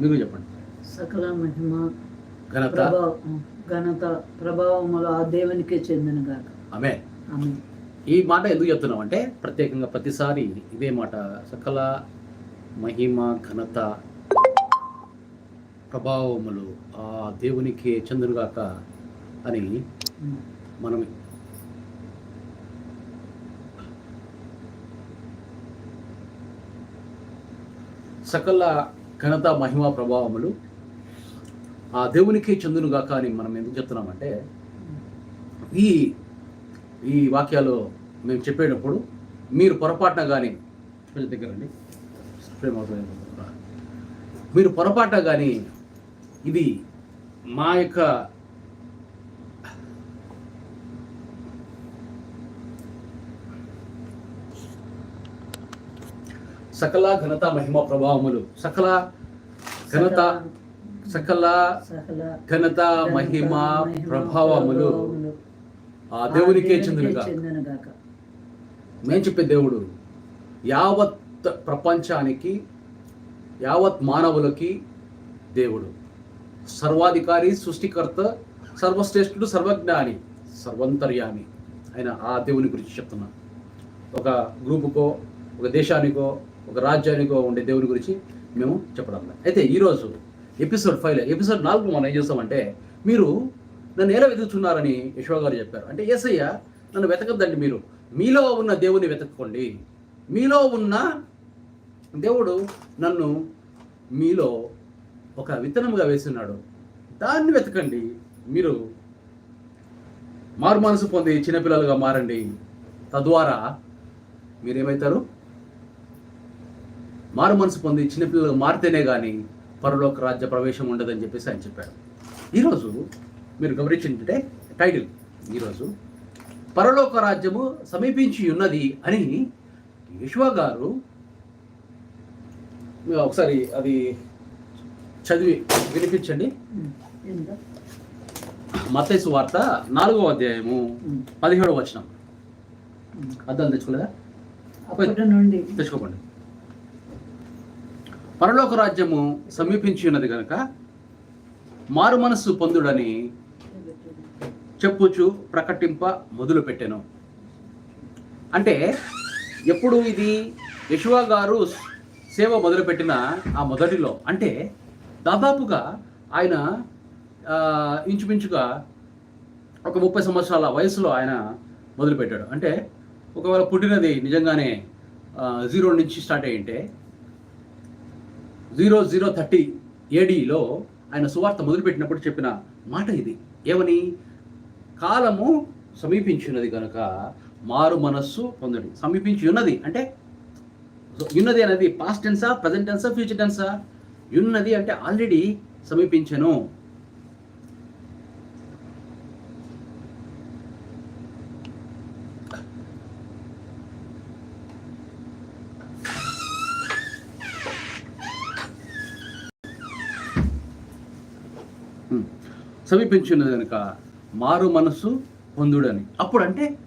మీరు చెప్పండి. సకల మహిమ ఘనత. ఘనత ప్రభావములు ఆ దేవునికే చెందిన గాక. ఆమె ఈ మాట ఎందుకు చెప్తున్నాం అంటే ప్రత్యేకంగా ప్రతిసారి ఇదే మాట సకల మహిమ ఘనత ప్రభావములు ఆ దేవునికి చెందునుగాక అని మనం సకల ఘనత మహిమ ప్రభావములు ఆ దేవునికి చెందునుగాక అని మనం ఎందుకు చెప్తున్నామంటే ఈ ఈ వాక్యాలు మేము చెప్పేటప్పుడు మీరు పొరపాటున కానీ కొంచెం దగ్గరండి ప్రేమ మీరు పొరపాటున కానీ ఇది మా యొక్క సకల ఘనత మహిమ ప్రభావములు. సకల ఘనత సకల ఘనత మహిమ ప్రభావములు ఆ దేవునికే చెందునుగా చెందిన మేము చెప్పే దేవుడు యావత్ ప్రపంచానికి యావత్ మానవులకి దేవుడు. సర్వాధికారి సృష్టికర్త సర్వశ్రేష్ఠుడు సర్వజ్ఞాని సర్వంతర్యామి. ఆయన ఆ దేవుని గురించి చెప్తున్నా. ఒక గ్రూపుకో ఒక దేశానికో ఒక రాజ్యానికి ఉండే దేవుని గురించి మేము చెప్పడం అయితే ఈరోజు ఎపిసోడ్ ఫైవ్లో ఎపిసోడ్ నాలుగు మనం ఏం చేస్తామంటే మీరు నన్ను ఎలా వెతుకుతున్నారని యశ్వ గారు చెప్పారు. అంటే ఏసయ్య నన్ను వెతకద్దండి మీరు. మీలో ఉన్న దేవుని వెతక్కోండి. మీలో ఉన్న దేవుడు నన్ను మీలో ఒక విత్తనముగా వేస్తున్నాడు దాన్ని వెతకండి. మీరు మారు మనసు పొంది చిన్నపిల్లలుగా మారండి. తద్వారా మీరేమవుతారు మారు మనసు పొంది చిన్నపిల్లలుగా మారితేనే కానీ పరలోక రాజ్య ప్రవేశం ఉండదని చెప్పేసి ఆయన చెప్పాడు ఈరోజు మీరు గమనించింటే టైటిల్ ఈరోజు పరలోక రాజ్యము సమీపించి ఉన్నది అని యశ్వ గారు ఒకసారి అది చదివి వినిపించండి ఏంటో? మత్తైసు వార్త నాలుగో అధ్యాయము. పదిహేడవ వచనం. అర్థం తెచ్చుకోలేదా తెచ్చుకోకండి పరలోక రాజ్యము సమీపించి ఉన్నది కనుక మారు మనస్సు పొందుడని చెప్పుచు ప్రకటింప మొదలు పెట్టాను అంటే ఎప్పుడు ఇది యశువా గారు సేవ మొదలుపెట్టిన ఆ మొదటిలో అంటే దాదాపుగా ఆయన ఇంచుమించుగా ఒక ముప్పై సంవత్సరాల వయసులో ఆయన మొదలుపెట్టాడు. అంటే ఒకవేళ పుట్టినది నిజంగానే జీరో నుంచి స్టార్ట్ అయ్యింటే జీరో జీరో థర్టీ ఏడీలో ఆయన సువార్త మొదలుపెట్టినప్పుడు చెప్పిన మాట ఇది. ఏమని? కాలము సమీపించినది కనుక మారు మనస్సు పొందడి. సమీపించి ఉన్నది అంటే సో ఉన్నది అనేది పాస్ట్ టెన్సా ప్రజెంట్ టెన్సా ఫ్యూచర్ టెన్సా ఉన్నది అంటే ఆల్రెడీ సమీపించను. సమీపించినది కనుక మారు మనస్సు పొందుడని. అప్పుడు అంటే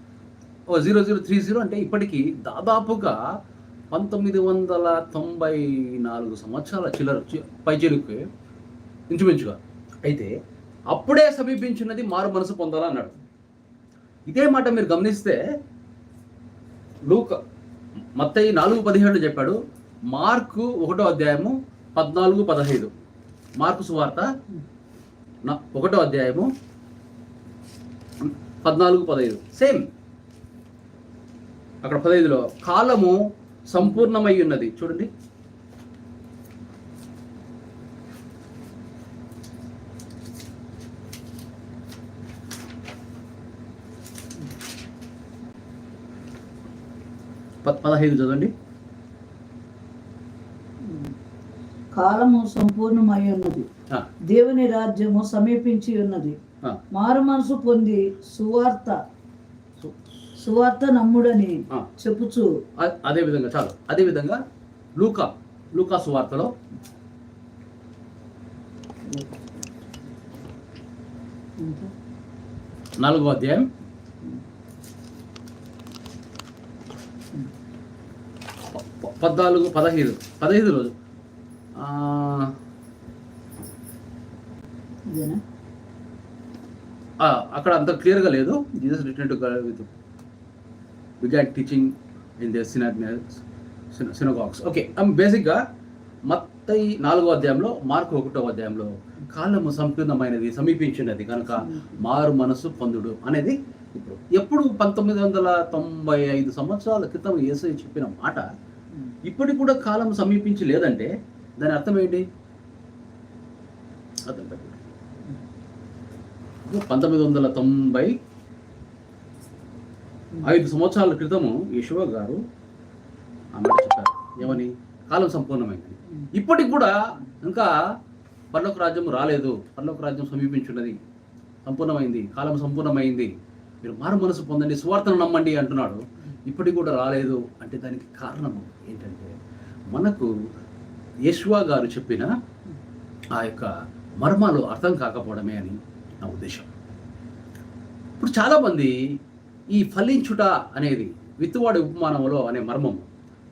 ఓ జీరో జీరో త్రీ జీరో అంటే ఇప్పటికీ దాదాపుగా పంతొమ్మిది వందల తొంభై నాలుగు సంవత్సరాల చిల్లర చి- పైచిలుకు ఇంచుమించుగా. అయితే అప్పుడే సమీపించినది మారు మనసు పొందాలా అన్నాడు. ఇదే మాట మీరు గమనిస్తే లూక మత్తయి నాలుగు పదిహేడు చెప్పాడు మార్కు ఒకటో అధ్యాయము పద్నాలుగు పదహైదు. మార్కు సువార్త ఒకటో అధ్యాయము పద్నాలుగు పదహైదు. సేమ్ అక్కడ పదహైదులో కాలము సంపూర్ణమై ఉన్నది. చూడండి. పదహైదు చదవండి. కాలము సంపూర్ణమై ఉన్నది. దేవుని రాజ్యము సమీపించి ఉన్నది. ఆ, మారు మనసు పొంది సువార్త సువార్త నమ్ముడని ఆ. చెప్పుచు. అదే విధంగా చాలు. అదే విధంగా లూకా లూకా సువార్తలో నాలుగో అధ్యాయం. పద్నాలుగు పదహైదు పదహైదు రోజు ఆ, ఇదేనా? అక్కడ అంత క్లియర్గా లేదు. Jesus return to with began teaching in the synagogues. Okay బేసిక్గా మత్తయి నాలుగో అధ్యాయంలో మార్కు ఒకటో అధ్యాయంలో కాలము సంపూర్ణమైనది సమీపించినది కనుక మారు మనసు పొందుడు అనేది ఇప్పుడు. ఎప్పుడు పంతొమ్మిది వందల తొంభై ఐదు సంవత్సరాల క్రితం ఏసై చెప్పిన మాట. ఇప్పటికి కూడా కాలం సమీపించి లేదంటే దాని అర్థం ఏంటి? అర్థం పెట్టండి. పంతొమ్మిది వందల తొంభై ఐదు సంవత్సరాల క్రితము యశువ గారు అన్నట్టు చెప్పారు. ఏమని? కాలం సంపూర్ణమైంది. ఇప్పటికి కూడా ఇంకా పర్లోక రాజ్యం రాలేదు. పర్లోక రాజ్యం సమీపించున్నది. సంపూర్ణమైంది. కాలం సంపూర్ణమైంది. మీరు మారు మనసు పొందండి. సువార్తను నమ్మండి అంటున్నాడు. ఇప్పటికి కూడా రాలేదు అంటే దానికి కారణం ఏంటంటే మనకు యశ్వా గారు చెప్పిన ఆ యొక్క మర్మాలు అర్థం కాకపోవడమే అని నా ఉద్దేశం. ఇప్పుడు చాలామంది ఈ ఫలించుట అనేది విత్తువాడి ఉపమానంలో అనే మర్మం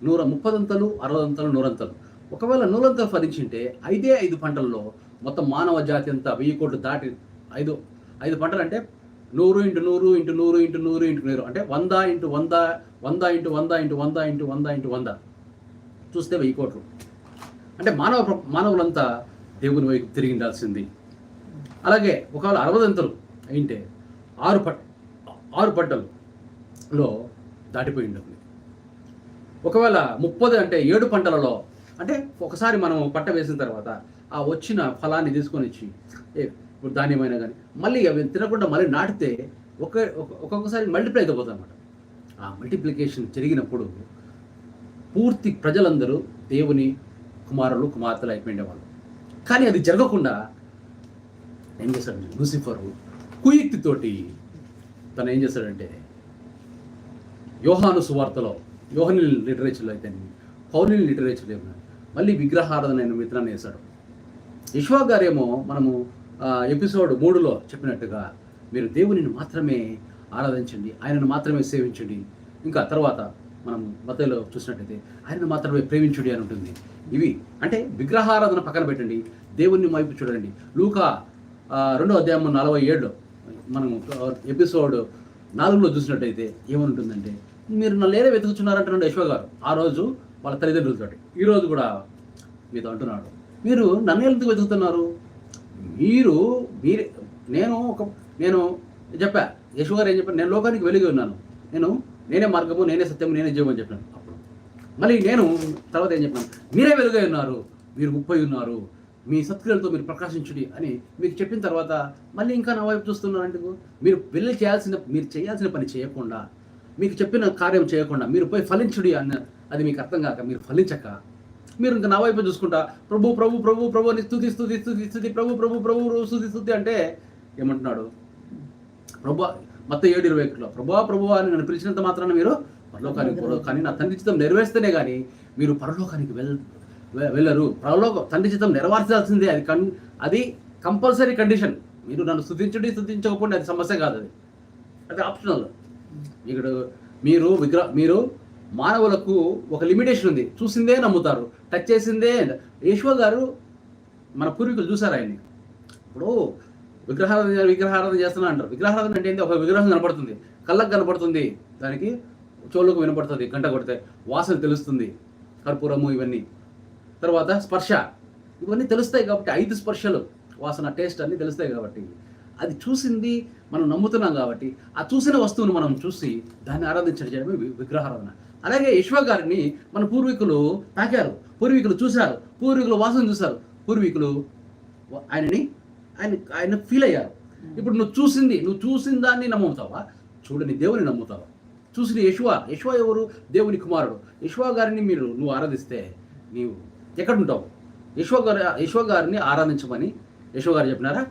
నూర ముప్పదంతలు అరవదంతలు నూరంతలు. ఒకవేళ నూరంతలు ఫలించింటే ఐదే ఐదు పంటల్లో మొత్తం మానవ జాతి అంతా వెయ్యి కోట్లు దాటి ఐదు ఐదు పంటలు అంటే నూరు ఇంటూ నూరు ఇంటూ నూరు ఇంటూ నూరు ఇంటూ నూరు అంటే వంద ఇంటూ వంద వంద ఇంటూ వంద ఇంటూ వంద ఇంటూ వంద ఇంటూ వంద. చూస్తే వెయ్యి కోట్లు. అంటే మానవ మానవులంతా దేవుని వైపు తిరిగి ఉండాల్సింది. అలాగే ఒకవేళ అరవదంతలు అయింటే ఆరు పట్ ఆరు పంటలలో దాటిపోయి ఉంటుంది ఒకవేళ ముప్పది అంటే ఏడు పంటలలో అంటే ఒకసారి మనం పంట వేసిన తర్వాత ఆ వచ్చిన ఫలాన్ని తీసుకొని వచ్చి ఏ ఇప్పుడు ధాన్యమైనా కానీ మళ్ళీ అవి తినకుండా మళ్ళీ నాటితే ఒక ఒక- ఒక్కొక్కసారి మల్టిప్లై అయిపోతుంది అనమాట ఆ మల్టిప్లికేషన్ జరిగినప్పుడు పూర్తి ప్రజలందరూ దేవుని కుమారులు కుమార్తెలు అయిపోయిండేవాళ్ళు. కానీ అది జరగకుండా ఏం చేశాడు? లూసిఫర్ కుయుక్తితోటి తను ఏం చేశాడంటే యోహాను సువార్తలో యోహని లిటరేచర్లో అయితే పౌర్ణి లిటరేచర్లో ఏమన్నా మళ్ళీ విగ్రహారాధన అయిన మిత్రాన్ని వేశాడు. యశ్వా గారేమో మనము ఎపిసోడ్ మూడులో చెప్పినట్టుగా మీరు దేవునిని మాత్రమే ఆరాధించండి ఆయనను మాత్రమే సేవించండి. ఇంకా తర్వాత మనం మతలో చూసినట్టయితే ఆయనను మాత్రమే ప్రేమించుడి అని ఉంటుంది. ఇవి అంటే విగ్రహారాధన పక్కన పెట్టండి దేవుని వైపు చూడండి. లూకా రెండో అధ్యాయం నలభై ఏడులో మనం ఎపిసోడ్ నాలుగులో చూసినట్టయితే ఏముంటుందంటే మీరు నన్ను ఏదో వెతుకుతున్నారంటున్నాడు యశ్వ గారు. ఆ రోజు వాళ్ళ తల్లిదండ్రులతో. ఈరోజు కూడా మీతో అంటున్నాడు. మీరు నన్ను ఎందుకు వెతుకుతున్నారు? మీరు మీరే నేను ఒక నేను చెప్పా. యశ్వ గారు ఏం చెప్పాను నేను లోకానికి వెలిగి ఉన్నాను. నేను నేనే మార్గము నేనే సత్యము నేనే జీవం అని చెప్పాను. అప్పుడు. మళ్ళీ నేను తర్వాత ఏం చెప్పాను? మీరే వెలుగై ఉన్నారు. మీరు ముప్పై ఉన్నారు. మీ సత్క్రియలతో మీరు ప్రకాశించుడి అని మీకు చెప్పిన తర్వాత మళ్ళీ ఇంకా నా వైపు చూస్తున్నారు అంటే మీరు వెళ్ళి చేయాల్సిన మీరు చేయాల్సిన పని చేయకుండా మీకు చెప్పిన కార్యం చేయకుండా మీరు పోయి ఫలించుడి అన్న అది మీకు అర్థం కాక మీరు ఫలించక మీరు ఇంకా నా వైపు చూసుకుంటా ప్రభు ప్రభు ప్రభు ప్రభు అని స్థుతి స్థుతి స్థుతి స్థుతి ప్రభు ప్రభు ప్రభు స్థుతి స్థుతి అంటే ఏమంటున్నాడు? ప్రభు మొత్తం ఏడు ఇరవై ఒకటిలో ప్రభా ప్రభు అని నన్ను పిలిచినంత మాత్రాన మీరు పరలోకానికి పోరు కానీ నా తండ్రి చిత్తం నెరవేర్స్తేనే కానీ మీరు పరలోకానికి వెల్ వె- వెళ్ళరు. పరలోక తండ్రి చిత్తం నెరవేర్చాల్సిందే. అది కన్ అది కంపల్సరీ కండిషన్. మీరు నన్ను స్థుతించండి స్థుతించకపోండి అది సమస్య కాదు అది. అది ఆప్షనల్. ఇక్కడ మీరు విగ్రహ మీరు మానవులకు ఒక లిమిటేషన్ ఉంది. చూసిందే నమ్ముతారు. టచ్ చేసిందే యశ్వ గారు మన పూర్వీకులు చూసారు ఆయన్ని. ఇప్పుడు విగ్రహారాధన విగ్రహారాధన చేస్తున్నా అంటారు. విగ్రహారాధన అంటే ఏంటి? ఒక విగ్రహం కనపడుతుంది కళ్ళకు కనపడుతుంది దానికి చోళ్ళకు వినపడుతుంది. గంట కొడితే వాసన తెలుస్తుంది. కర్పూరము ఇవన్నీ. తర్వాత స్పర్శ. ఇవన్నీ తెలుస్తాయి కాబట్టి ఐదు స్పర్శలు. వాసన టేస్ట్ అన్నీ తెలుస్తాయి కాబట్టి. అది చూసింది మనం నమ్ముతున్నాం కాబట్టి ఆ చూసిన వస్తువును మనం చూసి దాన్ని ఆరాధించడం చేయడమే విగ్రహారాధన. అలాగే యశ్వ గారిని మన పూర్వీకులు తాకారు. పూర్వీకులు చూశారు. పూర్వీకులు వాసన చూశారు. పూర్వీకులు ఆయనని ఆయన ఆయన ఫీల్ అయ్యారు. ఇప్పుడు నువ్వు చూసింది నువ్వు చూసిన దాన్ని నమ్ముతావా? చూడని దేవుని నమ్ముతావా? చూసిన యశ్వ యశ్వ ఎవరు? దేవుని కుమారుడు. యశ్వ గారిని మీరు నువ్వు ఆరాధిస్తే నీవు ఎక్కడుంటావు? యశో గారు యశో గారిని ఆరాధించమని యశో గారు చెప్పినారా?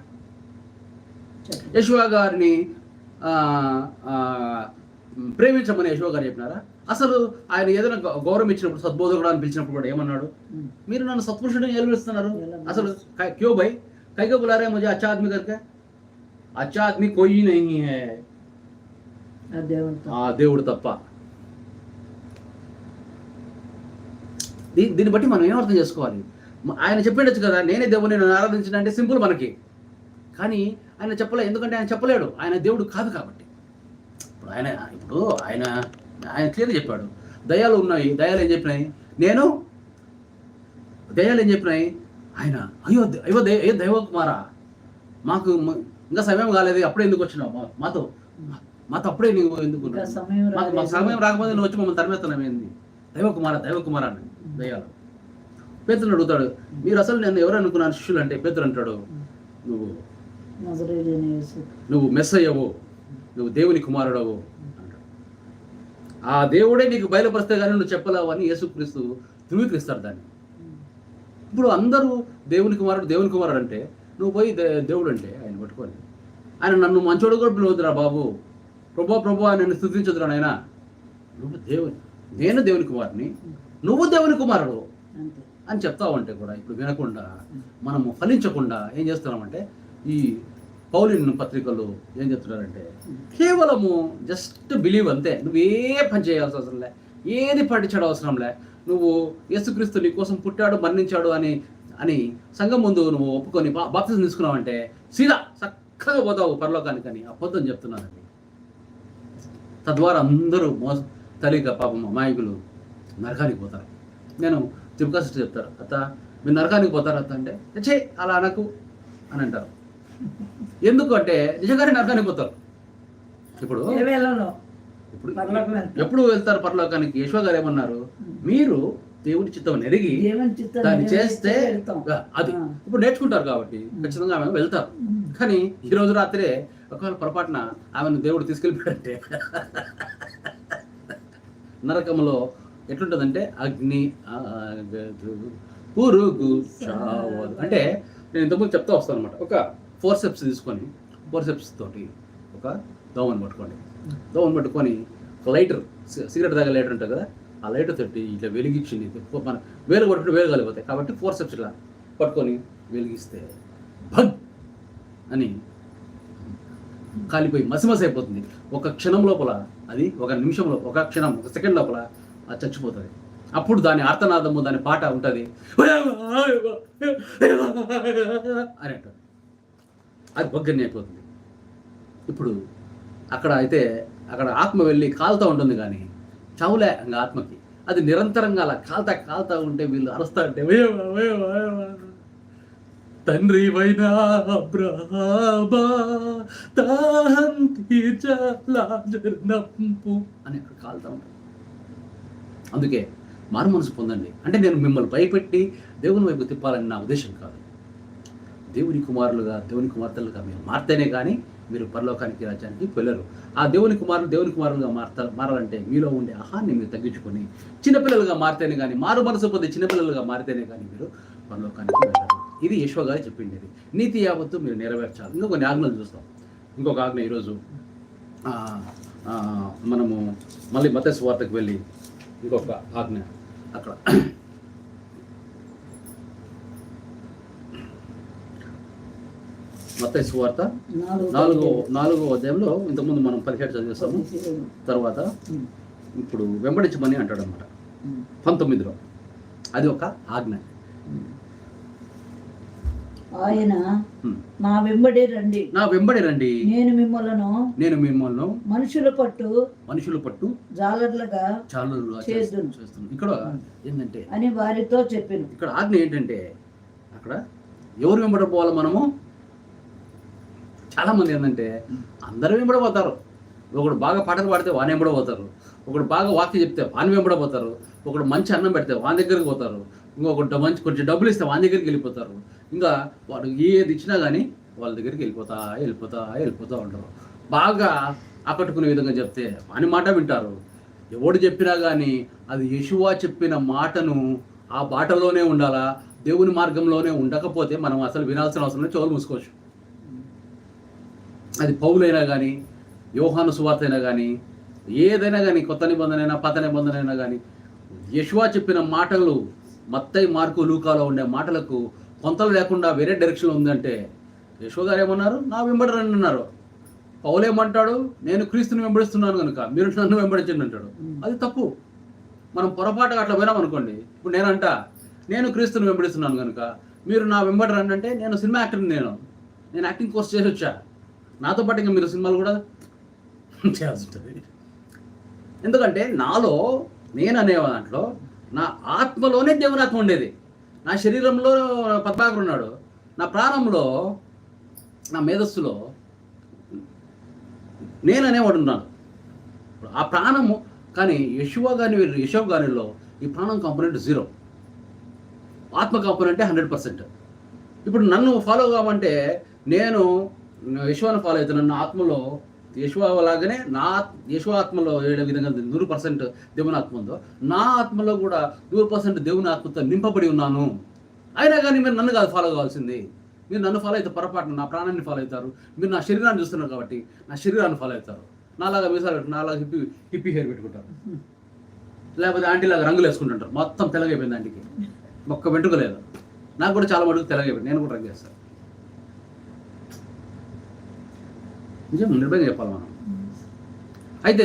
యశో గారిని ప్రేమించమని యశో గారు చెప్పినారా? అసలు ఆయన ఏదైనా గౌరవం ఇచ్చినప్పుడు సద్బోధకుడు అని పిలిచినప్పుడు కూడా ఏమన్నాడు? మీరు నన్ను సత్పురుషుడిని ఏలుస్తున్నారు అసలు క్యో భయ్ కైకో బులారే ముజే అచ్చా ఆద్మీ కనుక అచ్చా కొయ్యి నహీ ఆ దేవుడు తప్ప. దీన్ని బట్టి మనం ఏం అర్థం చేసుకోవాలి? ఆయన చెప్పిండొచ్చు కదా నేనే దేవుని నన్ను ఆరాధించిన అంటే సింపుల్ మనకి. కానీ ఆయన చెప్పలే ఎందుకంటే ఆయన చెప్పలేడు. ఆయన దేవుడు కాదు కాబట్టి. ఇప్పుడు ఆయన ఇప్పుడు ఆయన ఆయన క్లియర్ చెప్పాడు. దయాలు ఉన్నాయి. దయాలు ఏం చెప్పినాయి? నేను? దయాలు ఏం చెప్పినాయి? ఆయన అయ్యో అయ్యో దై అయ్యో దైవ కుమారా మాకు ఇంకా సమయం కాలేదు. అప్పుడే ఎందుకు వచ్చినావు? మాతో మాతో అప్పుడే నువ్వు ఎందుకు మాకు. సమయం రాకపోతే నువ్వు వచ్చి మమ్మల్ని తరిమేస్తున్నావు ఏంది దైవ కుమార దైవ కుమార అని. దయ్యాలు పేతులు అడుగుతాడు మీరు అసలు నేను ఎవరు అనుకున్నాను శిష్యులు? అంటే పేతులు అంటాడు నువ్వు. నువ్వు మెస్ అయ్యవు నువ్వు దేవుని కుమారుడవు ఆ దేవుడే నీకు బయలుపరిస్తే కానీ నువ్వు చెప్పలేవు అని యేసుక్రీస్తు ధృవీకరిస్తాడు దాన్ని. ఇప్పుడు అందరూ దేవుని కుమారుడు దేవుని కుమారుడు అంటే నువ్వు పోయి దేవుడు అంటే ఆయన పట్టుకొని ఆయన నన్ను మంచోడు కూడా పిలవద్దురా బాబు. ప్రభా ప్రభు నన్ను స్థుతించదురా నాయన. నువ్వు దేవుని నేను దేవుని కుమారుని నువ్వు దేవుని కుమారుడు అని చెప్తావు అంటే కూడా ఇప్పుడు వినకుండా మనము ఫలించకుండా ఏం చేస్తున్నామంటే ఈ పౌలిన్ పత్రికలు ఏం చెప్తున్నారంటే కేవలము జస్ట్ బిలీవ్ అంతే. నువ్వు పని చేయాల్సిన అవసరం లే. ఏది పట్టించడం అవసరం లే. నువ్వు యేసుక్రీస్తు నీ కోసం పుట్టాడు మరణించాడు అని అని సంఘం ముందు నువ్వు ఒప్పుకొని బాప్తిజం తీసుకున్నావంటే సీదా చక్కగా పోతావు పరలోకానికి అని అబద్ధం చెప్తున్నానండి తద్వారా అందరూ మోస తెలియక పాపం అమాయకులు నరకానికి పోతారు. నేను తిరుపతి చెప్తారు అత్త మీరు నరకానికి పోతారు అత్త అంటే చే అలా అనకు అని అంటారు. ఎందుకు అంటే నిజంగానే నరకానికి పోతారు. ఇప్పుడు ఇప్పుడు. ఎప్పుడు వెళ్తారు పరలోకానికి? యశ్వ గారు ఏమన్నారు? మీరు దేవుని చిత్తం ఎరిగి దాన్ని చేస్తే. అది. ఇప్పుడు నేర్చుకుంటారు కాబట్టి ఖచ్చితంగా ఆమె వెళ్తారు. కానీ ఈ రోజు రాత్రే ఒకవేళ పొరపాటున ఆమెను దేవుడు తీసుకెళ్ళిపోయాడంటే నరకంలో ఎట్లుంటుందంటే అగ్ని పురుగు చావదు అంటే నేను ఇంతకుముందు చెప్తా వస్తాను అనమాట ఒక ఫోర్ స్టెప్స్ తీసుకొని ఫోర్ స్టెప్స్ తోటి ఒక దోమని పట్టుకోండి. దోమని పట్టుకొని ఒక లైటర్ సిగరెట్ దాకా లైటర్ ఉంటుంది కదా ఆ లైటర్ తోటి ఇట్లా వెలిగించింది మన వేలు పట్టుకుంటే వేలు కలిపోతాయి. కాబట్టి ఫోర్ స్టెప్స్ ఇట్లా పట్టుకొని వెలిగిస్తే భగ్ అని కాలిపోయి మసిమసి అయిపోతుంది. ఒక క్షణం లోపల అది ఒక నిమిషంలో ఒక క్షణం ఒక సెకండ్ లోపల అది చచ్చిపోతుంది అప్పుడు దాని ఆర్తనాదము దాని పాట ఉంటుంది అని అంటారు అది బగ్గని అయిపోతుంది ఇప్పుడు అక్కడ అయితే అక్కడ ఆత్మ వెళ్ళి కాలుతూ ఉంటుంది కానీ చావులే ఇంకా ఆత్మకి అది నిరంతరంగా అలా కాల్తా కాలుతా ఉంటే వీళ్ళు అరుస్తా అంటే తండ్రి వైనా అని అక్కడ కాలుతా ఉంటారు అందుకే మారు మనసు పొందండి. అంటే నేను మిమ్మల్ని భయపెట్టి దేవుని వైపు తిప్పాలని నా ఉద్దేశం కాదు. దేవుని కుమారులుగా దేవుని కుమార్తెలుగా మీరు మారితేనే కానీ మీరు పరలోకానికి రాజ్యానికి వెళ్ళరు. ఆ దేవుని కుమారులు దేవుని కుమారులుగా మారతా మారాలంటే మీలో ఉండే ఆహాన్ని మీరు తగ్గించుకొని చిన్నపిల్లలుగా మారితేనే కానీ మారు మనసు పొంది చిన్నపిల్లలుగా మారితేనే కానీ మీరు పరలోకానికి వెళ్ళరు. ఇది యశ్వ గారు చెప్పిండేది. నీతి యావత్తు మీరు నెరవేర్చాలి. ఇంకొక కొన్ని ఆజ్ఞలు చూస్తాం. ఇంకొక ఆజ్ఞ ఈరోజు మనము మళ్ళీ మత వార్తకు వెళ్ళి ఇంకొక ఆజ్ఞ. అక్కడ. మత సువార్త నాలుగు నాలుగో అధ్యాయంలో ఇంతకుముందు మనం పదిహేడు చదివేస్తాము తర్వాత. ఇప్పుడు వెంబడించమని అంటాడు అనమాట. పంతొమ్మిదిలో. అది ఒక ఆజ్ఞ. ఆయన. నా వెంబడి రండి. నా వెంబడి రండి. నేను మిమ్మలను నేను మిమ్మల్ని మనుషుల పట్టు మనుషులు పట్టు జాలర్లుగా చాలా చేద్దును. చేస్తున్నాను ఇక్కడ ఏంటంటే అని వారితో చెప్పాను. ఇక్కడ ఆజ్ఞ ఏంటంటే అక్కడ ఎవరు వెంబడపోవాలి మనము? చాలా మంది ఏంటంటే అందరూ వెంబడపోతారు. ఒకడు బాగా పాటలు పాడితే వాని వెంబడపోతారు. ఒకడు బాగా వాక్యం చెప్తే వాని వెంబడపోతారు. ఒకడు మంచి అన్నం పెడితే వాని దగ్గరికి పోతారు. ఇంకొకటి మంచి కొంచెం డబ్బులు ఇస్తే వాని దగ్గరికి వెళ్ళిపోతారు. ఇంకా వాడు ఏది ఇచ్చినా కానీ వాళ్ళ దగ్గరికి వెళ్ళిపోతా వెళ్ళిపోతా వెళ్ళిపోతా ఉంటారు. బాగా ఆకట్టుకునే విధంగా చెప్తే అని మాట వింటారు. ఎవడు చెప్పినా కానీ అది యశువా చెప్పిన మాటను ఆ బాటలోనే ఉండాలా? దేవుని మార్గంలోనే ఉండకపోతే మనం అసలు వినాల్సిన అవసరం లేదు చెవులు మూసుకోవచ్చు. అది పౌలైనా కానీ యోహాను సువార్త అయినా కానీ ఏదైనా కానీ కొత్త నిబంధన అయినా పాత నిబంధన అయినా కానీ యశువా చెప్పిన మాటలు మత్తయి మార్కు లూకాలో ఉండే మాటలకు కొంతలు లేకుండా వేరే డైరెక్షన్లో ఉందంటే యశో గారు ఏమన్నారు? నా వెంబడరండి అన్నారు. పౌలు ఏమంటాడు? నేను క్రీస్తుని వెంబడిస్తున్నాను కనుక మీరు నన్ను వెంబడించండి అంటాడు. అది తప్పు. మనం పొరపాటుగా అట్లా పోయినాం అనుకోండి. ఇప్పుడు నేనంట నేను క్రీస్తుని వెంబడిస్తున్నాను కనుక మీరు నా వెంబడి రండి అంటే నేను సినిమా యాక్టర్ని నేను. నేను యాక్టింగ్ కోర్స్ చేసి వచ్చా. నాతో పాటు ఇంకా మీరు సినిమాలు కూడా చేయాల్సి ఉంటుంది ఎందుకంటే నాలో నేను అనే దాంట్లో నా ఆత్మలోనే దేవుని ఆత్మ ఉండేది. నా శరీరంలో పద్మాకర్ ఉన్నాడు. నా ప్రాణంలో నా మేధస్సులో నేననేవాడు ఉన్నాను. ఆ ప్రాణము కానీ యశువ కానీ యశోవ్ కానీలో ఈ ప్రాణం కాంపోనెంట్ జీరో ఆత్మ కాంపోనెంటే హండ్రెడ్ పర్సెంట్ ఇప్పుడు నన్ను ఫాలో కావంటే నేను యశ్వాన్ని ఫాలో అవుతున్నాను నా ఆత్మలో యశ్వాలాగానే నా యశ్వ ఆత్మలో ఏ విధంగా నూరు పర్సెంట్ దేవుని ఆత్మ ఉందో నా ఆత్మలో కూడా నూరు పర్సెంట్ దేవుని ఆత్మతో నింపబడి ఉన్నాను. అయినా కానీ మీరు నన్ను కాదు ఫాలో కావాల్సింది. మీరు నన్ను ఫాలో అయితే పొరపాటున నా ప్రాణాన్ని ఫాలో అవుతారు. మీరు నా శరీరాన్ని చూస్తున్నారు కాబట్టి నా శరీరాన్ని ఫాలో అవుతారు. నాలాగా మీసాలు పెట్టు నాలాగా హిప్పి హిప్పి హెయిర్ పెట్టుకుంటారు. లేకపోతే ఆంటీలాగా రంగులు వేసుకుంటుంటారు. మొత్తం తెలగైపోయింది ఆంటీకి. ఒక్క వెంట్రుక లేదు. నాకు కూడా చాలా మటుకు తెలగైపోయింది నేను కూడా రంగు చేస్తాను నిజం నిర్భయంగా చెప్పాలి మనం. అయితే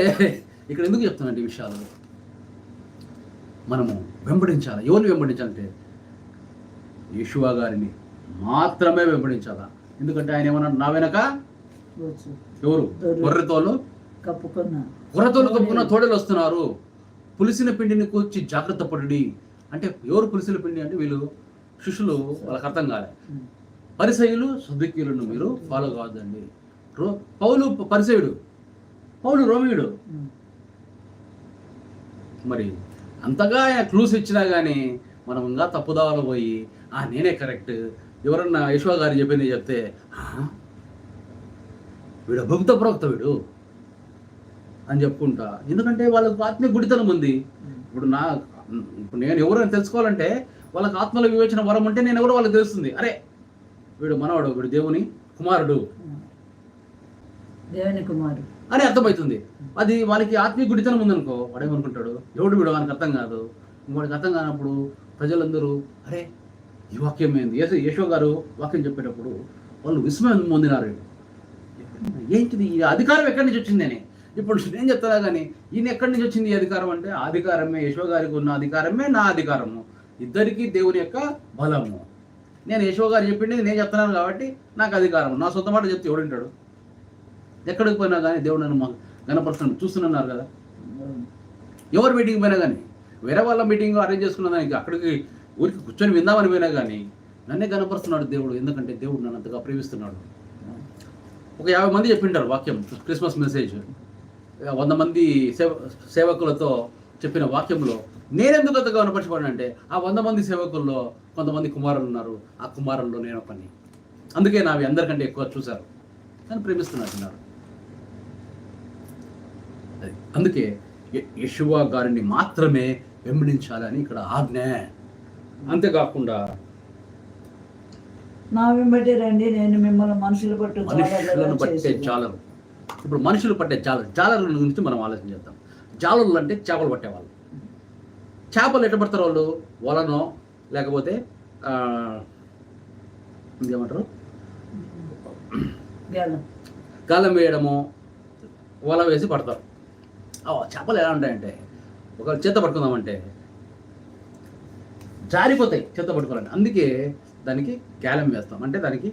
ఇక్కడ ఎందుకు చెప్తానంటే ఈ విషయాలు? మనము వెంబడించాలి? ఎవరిని వెంబడించాలంటే యేషువా గారిని మాత్రమే వెంబడించాలా? ఎందుకంటే ఆయన ఏమన్నా నా వెనక ఎవరు? గొర్రెతోలు కప్పుకున్న. గొర్రెతోలు కప్పుకున్న తోడలు వస్తున్నారు. పులిసిన పిండిని కూర్చి జాగ్రత్త పడుడి. అంటే ఎవరు పులిసిన పిండి అంటే వీళ్ళు శిష్యులు వాళ్ళకి అర్థం కాలే. పరిసయులు సుదిక్యులను మీరు ఫాలో కావద్దండి. పౌలు పరిసేయుడు పౌలు రోమియుడు. మరి అంతగా ఆయన క్లూస్ ఇచ్చినా కానీ మనం ఇంకా తప్పుదావలు పోయి ఆ నేనే కరెక్ట్. ఎవరన్నా యశ్వ గారు చెప్పింది చెప్తే వీడు భక్త ప్రవక్త వీడు. అని చెప్పుకుంటా. ఎందుకంటే వాళ్ళకు ఆత్మీయ గుడితనం ఉంది. ఇప్పుడు నా ఇప్పుడు నేను ఎవరైనా తెలుసుకోవాలంటే వాళ్ళకి ఆత్మల వివేచన వరం ఉంటే నేను ఎవరో వాళ్ళకి తెలుస్తుంది. అరే వీడు మనవాడు వీడు దేవుని కుమారుడు. దేవుని కుమారు అని అర్థమవుతుంది. అది వాళ్ళకి ఆత్మీయ గుడితనం ఉందనుకో వాడేమనుకుంటాడు ఎవడు వీడు? వానికి అర్థం కాదు. వాడికి అర్థం కానప్పుడు ప్రజలందరూ అరే ఈ వాక్యం ఏంది? యేసు యశో గారు వాక్యం చెప్పేటప్పుడు వాళ్ళు విస్మయం పొందినారు. ఏంటిది? ఈ అధికారం ఎక్కడి నుంచి వచ్చిందని ఇప్పుడు నేను చెప్తారా కానీ ఈయన ఎక్కడి నుంచి వచ్చింది ఈ అధికారం అంటే అధికారమే యశో గారికి ఉన్న అధికారమే నా అధికారము. ఇద్దరికి దేవుని యొక్క బలము. నేను యశో గారు చెప్పింది నేను చెప్తున్నాను కాబట్టి నాకు అధికారం. నా సొంత మాట చెప్తే ఎవడుంటాడు ఎక్కడికి పోయినా కానీ దేవుడు నన్ను మా చూస్తున్నారు కదా? ఎవరు మీటింగ్ పోయినా కానీ వేరే వాళ్ళ మీటింగ్ అరేంజ్ చేసుకున్న అక్కడికి ఊరికి కూర్చొని విందామని పోయినా కానీ నన్నే కనపరుస్తున్నాడు దేవుడు. ఎందుకంటే దేవుడు నన్ను అంతగా ప్రేమిస్తున్నాడు. ఒక యాభై మంది చెప్పింటారు వాక్యం క్రిస్మస్ మెసేజ్. వంద మంది సేవ సేవకులతో చెప్పిన వాక్యంలో నేనెందుకు అంతగా కనపరచబడినంటే ఆ వంద మంది సేవకుల్లో కొంతమంది కుమారులు ఉన్నారు. ఆ కుమారుల్లో నేను ఒకని అందుకే నావి అందరికంటే ఎక్కువ చూశారు. నన్ను ప్రేమిస్తున్నట్టున్నారు అది. అందుకే య- యెషువా గారిని మాత్రమే వెంబడించాలని ఇక్కడ ఆజ్ఞ. అంతేకాకుండా నా వెంబడి రండి నేను మిమ్మల్ని మనుషులు పట్టు మనుషులను పట్టే జాలరు. ఇప్పుడు మనుషులు పట్టే జాలరు. జాలరుల గురించి మనం ఆలోచన చేద్దాం. జాలరులు అంటే చేపలు పట్టేవాళ్ళు. చేపలు ఎట్ట పడతారు వాళ్ళు? వలనో లేకపోతే ఇంకేమంటారు? గేలం వేయడము వల వేసి పడతారు. చేపలు ఎలా ఉంటాయంటే ఒక చేత పట్టుకుందామంటే? జారిపోతాయి చేత పట్టుకోవాలంటే. అందుకే దానికి క్యాలం వేస్తాం. అంటే దానికి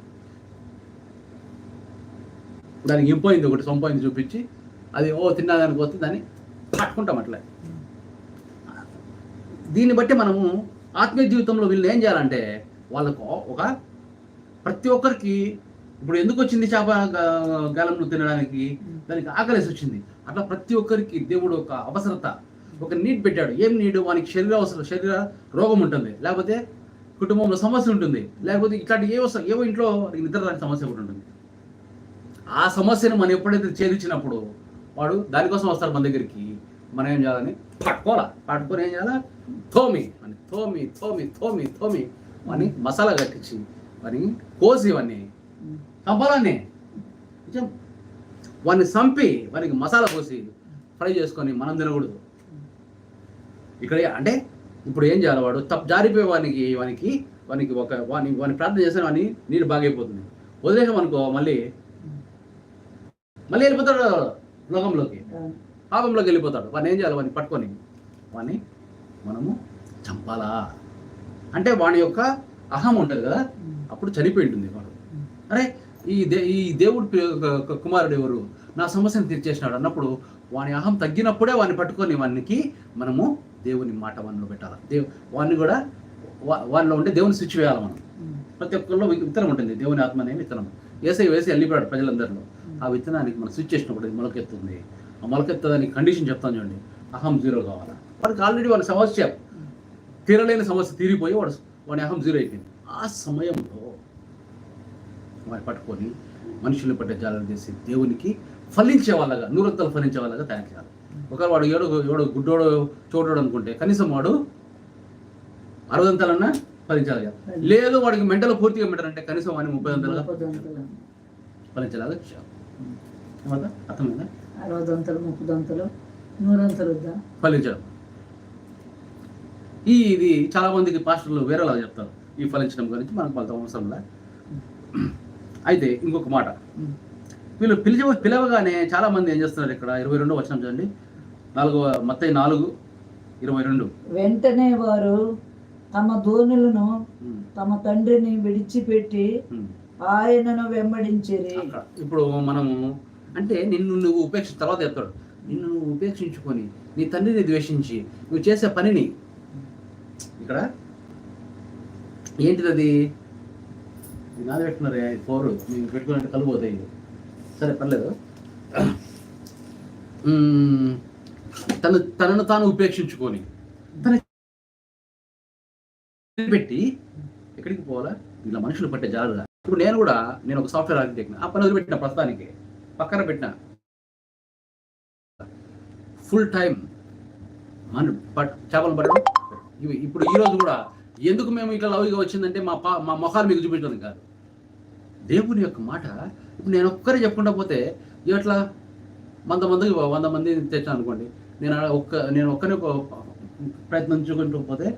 దానికి ఇంపోయింది ఒకటి సొంపోయింది చూపించి అది ఓ తిన్నదానికి వస్తే దాన్ని పట్టుకుంటాం అట్లా. దీన్ని బట్టి మనము ఆత్మీయ జీవితంలో వీళ్ళు ఏం చేయాలంటే వాళ్ళకు ఒక ప్రతి ఒక్కరికి ఇప్పుడు ఎందుకు వచ్చింది చేప గాలంలో తినడానికి? దానికి ఆకలేసి వచ్చింది. అట్లా ప్రతి ఒక్కరికి దేవుడు ఒక అవసరత ఒక నీడ్ పెట్టాడు. ఏం నీడు వానికి శరీర అవసరం శరీర రోగం ఉంటుంది. లేకపోతే కుటుంబంలో సమస్య ఉంటుంది. లేకపోతే ఇట్లాంటి ఏ వస్తా ఏవో ఇంట్లో నిద్ర రాని సమస్య ఒకటి ఉంటుంది. ఆ సమస్యను మనం ఎప్పుడైతే ఛేదించినప్పుడు వాడు దానికోసం వస్తారు మన దగ్గరికి. మనం ఏం చేయాలని పట్టుకోవాలా? పట్టుకొని ఏం చేయాలా? తోమి అని తోమి తోమి తోమి తోమి వాని మసాలా కట్టించి వాని కోసి వాన్ని చంపాలని నిజం వాడిని చంపి వానికి మసాలా పోసి ఫ్రై చేసుకొని మనం తినకూడదు. ఇక్కడ అంటే ఇప్పుడు ఏం చేయాలి వాడు? తప్పు జారిపోయే వానికి వానికి వానికి ఒక వాని వాని ప్రార్థన చేస్తే వాని నీరు బాగైపోతుంది. వదిలేసాం అనుకో మళ్ళీ మళ్ళీ వెళ్ళిపోతాడు లోకంలోకి. పాపంలోకి వెళ్ళిపోతాడు. వాడిని ఏం చేయాలి? వాడిని పట్టుకొని వాడిని మనము చంపాలా? అంటే వాడి యొక్క అహం ఉంటుంది కదా? అప్పుడు చనిపోయి ఉంటుంది వాడు. అరే ఈ దే ఈ దేవుడు కుమారుడు ఎవరు? నా సమస్యను తీర్చేసినాడు. అన్నప్పుడు వాని అహం తగ్గినప్పుడే వాడిని పట్టుకొని వానికి మనము దేవుని మాట మనలో పెట్టాలి. దేవు వాడిని కూడా వా- వానిలో ఉండే దేవుని స్విచ్ వేయాలి మనం. ప్రతి ఒక్కరిలో విత్తనం ఉంటుంది. దేవుని ఆత్మ అనే విత్తనం. వేసే వేసి వెళ్ళిపోయాడు ప్రజలందరిలో. ఆ విత్తనానికి మనం స్విచ్ చేసినప్పుడు అది మొలకెత్తుంది. ఆ మొలకెత్తదానికి కండిషన్ చెప్తాను చూడండి. అహం జీరో కావాలా? వాడికి ఆల్రెడీ వాడి సమస్య తీరలేని సమస్య తీరిపోయి వాడు వాడి అహం జీరో అయిపోయింది. ఆ సమయంలో పట్టుకొని మనుషుల్ని పట్టే జాలను చేసి దేవునికి ఫలించే వాళ్ళగా నూరంతలు ఫలించే వాళ్ళగా తయారు చేయాలి. ఒకవేళ వాడు ఏడు ఏడు గుడ్డోడు చోటోడు అనుకుంటే కనీసం వాడు అరవదంతలన్నా ఫలించాలి. లేదు వాడికి మెంటల్ పూర్తిగా మెంటల్ అంటే కనీసం వాడిని ముప్పై ముప్పదంతలు ఫలించేలాగా చేయాలి. అర్థమైందా? అరవదంతలు ముప్పదంతలు నూరంతలు వద్దా? ఫలించడం. ఈ ఇది చాలా మందికి పాస్టర్లు వేరేలా చెప్తారు. ఈ ఫలించడం గురించి మనకు కొంత అవసరంలా అయితే ఇంకొక మాట. వీళ్ళు పిలిచ పిలవగానే చాలా మంది ఏం చేస్తున్నారు ఇక్కడ? ఇరవై రెండు వచ్చిన చూడండి. నాలుగు మొత్తం నాలుగు ఇరవై రెండు. వెంటనే వారు తమ ధోనులను తమ తండ్రిని విడిచిపెట్టి. ఆయనను అక్కడ. ఇప్పుడు మనము అంటే నిన్ను నువ్వు ఉపేక్ష తర్వాత చెప్తాడు. నిన్ను నువ్వు ఉపేక్షించుకొని నీ తండ్రిని ద్వేషించి నువ్వు చేసే పనిని. ఇక్కడ? ఏంటిది అది నాది పెట్టుకున్నారే ఫోర్? మీరు పెట్టుకున్నట్టు కలిపోతాయి సరే పర్లేదు. తను తనను తాను ఉపేక్షించుకొని. తన పెట్టి ఎక్కడికి పోవాలా? ఇలా మనుషులు పట్టే జాగ్రత్త ఇప్పుడు నేను కూడా నేను ఒక సాఫ్ట్వేర్ ఆర్కిటెక్ట్ ఆ పని వదిలిపెట్టిన ప్రస్తుతానికి. పక్కన పెట్టిన. ఫుల్ టైం మన పట్ చేపలు పట్టడం ఇప్పుడు ఈ రోజు కూడా ఎందుకు మేము ఇట్లా లవ్గా వచ్చిందంటే మా పా మా మొహాలు మీకు చూపించడం కాదు. దేవుని యొక్క మాట. ఇప్పుడు నేను ఒక్కరే చెప్పకుండా పోతే ఎట్లా? వంద మందికి వంద మంది తెచ్చాను అనుకోండి. నేను ఒక్క నేను ఒక్కనే ప్రయత్నించుకుంటూ పోతే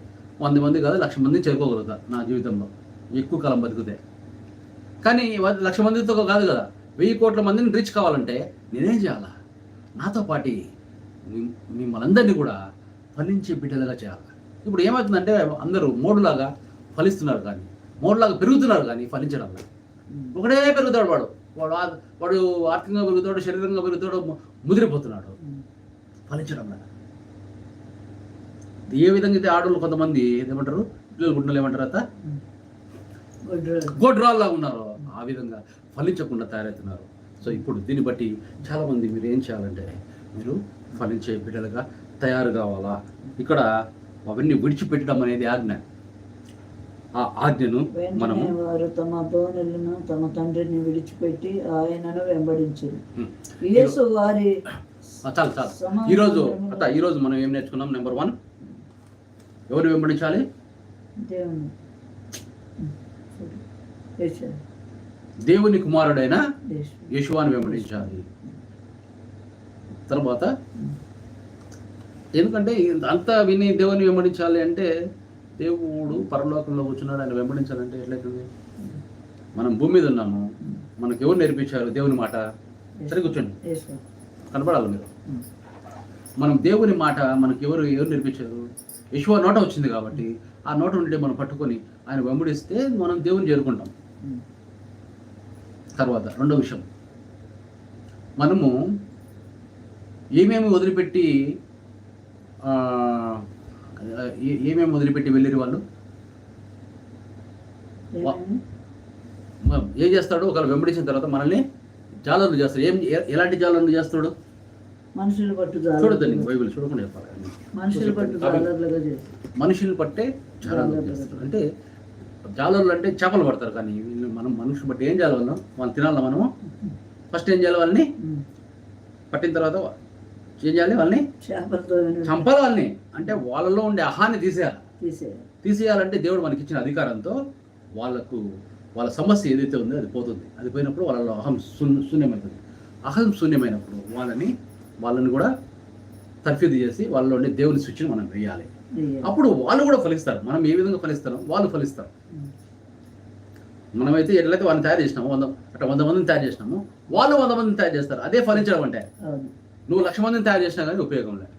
వంద మంది కాదు లక్ష మందిని చేరుకోగలుగుతా నా జీవితంలో. ఎక్కువ కాలం బతికితే. కానీ లక్ష మందితో కాదు కదా. వెయ్యి కోట్ల మందిని రీచ్ కావాలంటే నేనేం చేయాలా? నాతో పాటి మిమ్మల్ందరినీ కూడా ఫలించే బిడ్డలుగా చేయాలి? ఇప్పుడు ఏమవుతుందంటే అందరూ మోడులాగా ఫలిస్తున్నారు కానీ మోడులాగా పెరుగుతున్నారు కానీ ఫలించడం లేదు. ఒకడే పెరుగుతాడు వాడు. వాడు వాడు ఆర్థికంగా పెరుగుతాడు శరీరంగా పెరుగుతాడు ముదిరిపోతున్నాడు. ఫలించడం లేదు ఏ విధంగా అయితే ఆడవాళ్ళు కొంతమంది ఏమంటారు? పిల్లలు గుడ్డలు ఏమంటారు అత్త? గొడ్రాలు. గోడ్రాల్లా ఉన్నారు. ఆ విధంగా ఫలించకుండా తయారవుతున్నారు. సో ఇప్పుడు దీన్ని బట్టి చాలా మంది మీరు ఏం చేయాలంటే మీరు ఫలించే బిడ్డలుగా తయారు కావాలా? ఇక్కడ అవన్నీ విడిచిపెట్టడం అనేది ఆజ్ఞ. ఆ ఆజ్ఞను మనము వారు తమ ధోనులను తమ తండ్రిని విడిచిపెట్టి ఆయనను వెంబడించిరి. యేసు వారి చాలు చాలు. ఈరోజు అత్త ఈరోజు మనం ఏం నేర్చుకున్నాం? నెంబర్ వన్ ఎవరు వెంబడించాలి? దేవుని కుమారుడైన యేసు. యేషువాని వెంబడించాలి. తర్వాత ఎందుకంటే అంతా విని దేవుని వెంబడించాలి అంటే దేవుడు పరలోకంలో కూర్చున్నాడు ఆయన వెంబడించాలంటే ఎట్లయితుంది? మనం భూమి మీద ఉన్నాము మనకు ఎవరు నేర్పించారు దేవుని మాట? సరే కూర్చోండి. కనపడాలి మీరు. మనం దేవుని మాట మనకి ఎవరు ఎవరు నేర్పించారు? యశువ నోట వచ్చింది కాబట్టి ఆ నోట ఉంటే మనం పట్టుకొని ఆయన వెంబడిస్తే మనం దేవుని చేరుకుంటాం. ఉమ్. తర్వాత రెండో విషయం. మనము ఏమేమి వదిలిపెట్టి ఏమేమి వదిలిపెట్టి వెళ్ళిరు వాళ్ళు? ఏం చేస్తాడు? ఒకవేళ వెంబడించిన తర్వాత మనల్ని జాలర్లు చేస్తాడు ఏం ఎలాంటి జాలర్లు చేస్తాడు? మనుషులు పట్టు జాలర్లుగా- బైబిల్ చూడకుండా చెప్పాలి. మనుషులు పట్టు మనుషులు పట్టే జాలర్లు అంటే జాలర్లు అంటే చేపలు పడతారు కానీ మనం మనుషులు బట్టి ఏం చేయాలి వాళ్ళం వాళ్ళు తినాలి మనము. ఫస్ట్ ఏం చేయాలి వాళ్ళని. పట్టిన తర్వాత ఏం చేయాలి వాళ్ళని? చంపాలి వాళ్ళని. అంటే వాళ్ళలో ఉండే అహాన్ని తీసేయాలి. తీసేయాలి. తీసేయాలంటే దేవుడు మనకి ఇచ్చిన అధికారంతో వాళ్ళకు వాళ్ళ సమస్య ఏదైతే ఉందో అది పోతుంది. అది పోయినప్పుడు వాళ్ళలో అహం శూన్ శూన్యమవుతుంది అహం శూన్యమైనప్పుడు వాళ్ళని వాళ్ళని కూడా తర్ఫీదు చేసి వాళ్ళలో ఉండే దేవుని స్విచ్ని మనం వేయాలి. అప్పుడు వాళ్ళు కూడా ఫలిస్తారు. మనం ఏ విధంగా ఫలిస్తారో వాళ్ళు ఫలిస్తారు. మనమైతే ఎట్లయితే వాళ్ళని తయారు చేసినామో వంద అట్లా వంద మందిని తయారు చేసినాము వాళ్ళు వంద మందిని తయారు చేస్తారు. అదే ఫలించడం అంటే నువ్వు లక్ష మందిని తయారు చేసినా కానీ ఉపయోగం లేదు.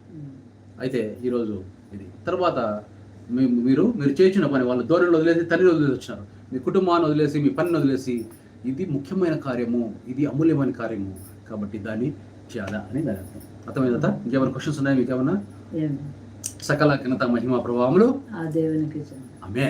అయితే ఈరోజు ఇది. తర్వాత మీరు మీరు చేసిన పని వాళ్ళ ధోరణిలో వదిలేసి తల్లిని వదిలేసి వచ్చినారు. మీ కుటుంబాన్ని వదిలేసి మీ పనిని వదిలేసి ఇది ముఖ్యమైన కార్యము ఇది అమూల్యమైన కార్యము కాబట్టి దాన్ని చేయాలా అని దాని అర్థం. అర్థమైందా ఇంకేమైనా క్వశ్చన్స్ ఉన్నాయా మీకు ఏమన్నా ఏమి సకల ఘనత మహిమ ప్రభావములు? ఆ దేవునికి చెంది ఆమె